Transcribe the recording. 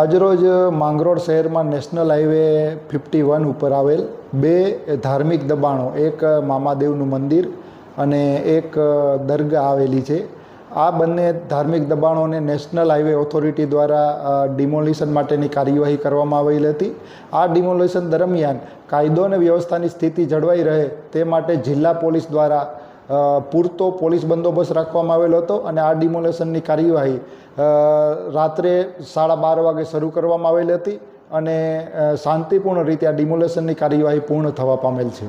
આજરોજ માંગરોળ શહેરમાં national highway fifty one ઉપર આવેલ બે ધાર્મિક દબાણો, એક મામાદેવનું મંદિર અને એક દરગાહ આવેલી છે. આ બંને ધાર્મિક દબાણોને નેશનલ હાઈવે ઓથોરિટી દ્વારા ડિમોલિશન માટેની કાર્યવાહી કરવામાં આવેલી હતી. આ ડિમોલિશન દરમિયાન કાયદો અને વ્યવસ્થાની સ્થિતિ જળવાઈ રહે તે માટે જિલ્લા પોલીસ દ્વારા પૂરતો પોલીસ બંદોબસ્ત રાખવામાં આવેલો હતો અને આ ડિમોલેશનની કાર્યવાહી રાત્રે સાડા બાર વાગે શરૂ કરવામાં આવેલી હતી અને શાંતિપૂર્ણ રીતે આ ડિમોલેશનની કાર્યવાહી પૂર્ણ થવા પામેલ છે.